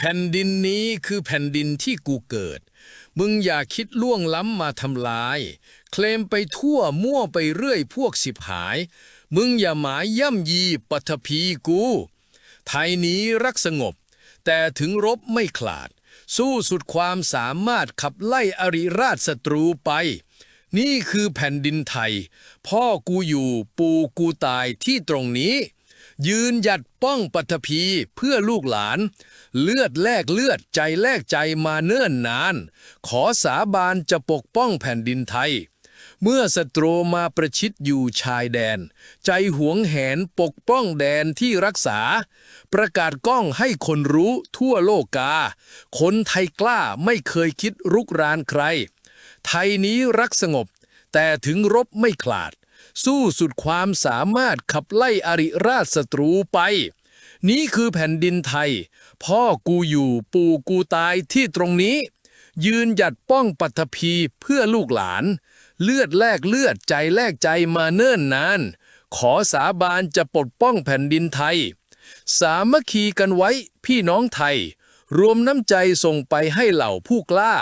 แผ่นดินนี้คือแผ่นดินที่กูเกิด มึงอย่าคิดล่วงล้ำมาทำลาย เคลมไปทั่วมั่วไปเรื่อยพวกสิบหาย มึงอย่าหมายย่ำยีปัทภีกู ไทยนี้รักสงบ แต่ถึงรบไม่ขลาด สู้สุดความสามารถขับไล่อริราชศัตรูไป นี่คือแผ่นดินไทย พ่อกูอยู่ปู่กูตายที่ตรงนี้ ยืนหยัดป้องปัทภีเพื่อลูกหลาน เลือดแลกเลือดใจแลกใจมาเนิ่นนาน ขอสาบานจะปกป้องแผ่นดินไทย เมื่อศัตรูมาประชิดอยู่ชายแดน ใจหวงแหนปกป้องแดนที่รักษา ประกาศก้องให้คนรู้ทั่วโลกา คนไทยกล้าไม่เคยคิดรุกรานใคร ไทยนี้รักสงบ แต่ถึงรบไม่ขลาด สู้สุดความสามารถขับไล่อริราชศัตรูไป นี่คือแผ่นดินไทย พ่อกูอยู่ปู่กูตายที่ตรงนี้ ยืนหยัดป้องปัทภีเพื่อลูกหลาน เลือดแลกเลือดใจแลกใจมาเนิ่นนาน ขอสาบานจะปกป้องแผ่นดินไทย สามัคคีกันไว้พี่น้องไทย รวมน้ำใจส่งไปให้เหล่าผู้กล้า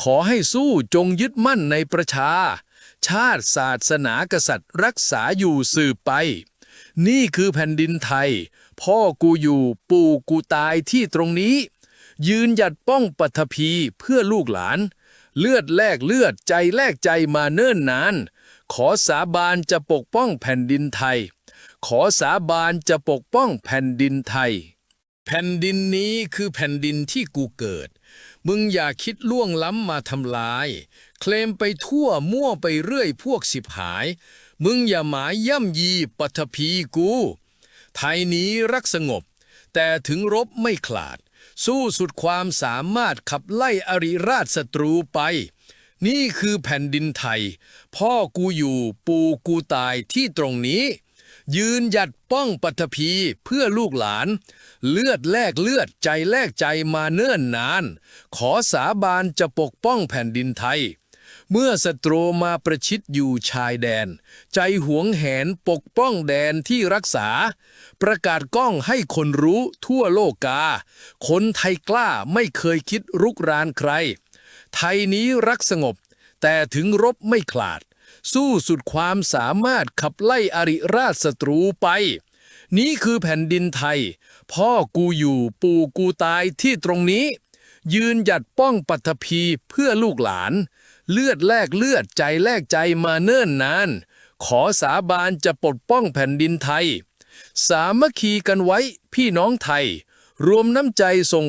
ขอให้สู้จงยึดมั่นในประชา ชาติศาสนากษัตริย์รักษาอยู่สืบไป นี่คือแผ่นดินไทย พ่อกูอยู่ปู่กูตายที่ตรงนี้ ยืนหยัดป้องปัทภีเพื่อลูกหลาน เลือดแลกเลือดใจแลกใจมาเนิ่นนาน ขอสาบานจะปกป้องแผ่นดินไทย ขอสาบานจะปกป้องแผ่นดินไทย แผ่นดินนี้คือแผ่นดินที่กูเกิดมึงอย่าคิดล่วงล้ำมาทำลาย เคลมไปทั่วมั่วไปเรื่อยพวกสิบหาย มึงอย่าหมายย่ำยีปัทภีกู ไทยนี้รักสงบ แต่ถึงรบไม่ขลาด สู้สุดความสามารถขับไล่อริราชศัตรูไป นี่คือแผ่นดินไทย พ่อกูอยู่ปู่กูตายที่ตรงนี้ ยืนหยัดป้องปัทภีเพื่อลูกหลาน เลือดแลกเลือดใจแลกใจมาเนิ่นนาน ขอสาบานจะปกป้องแผ่นดินไทย เมื่อศัตรูมาประชิดอยู่ชายแดน ใจหวงแหนปกป้องแดนที่รักษา ประกาศก้องให้คนรู้ทั่วโลกา คนไทยกล้าไม่เคยคิดรุกรานใคร ไทยนี้รักสงบ แต่ถึงรบไม่ขลาด สู้สุดความสามารถขับไล่อริราชศัตรูไป นี่คือแผ่นดินไทย พ่อกูอยู่ปู่กูตายที่ตรงนี้ ยืนหยัดป้องปัทภีเพื่อลูกหลาน เลือดแลกเลือดใจแลกใจมาเนิ่นนาน ขอสาบานจะปกป้องแผ่นดินไทย สามัคคีกันไว้พี่น้องไทย รวมน้ำใจส่ง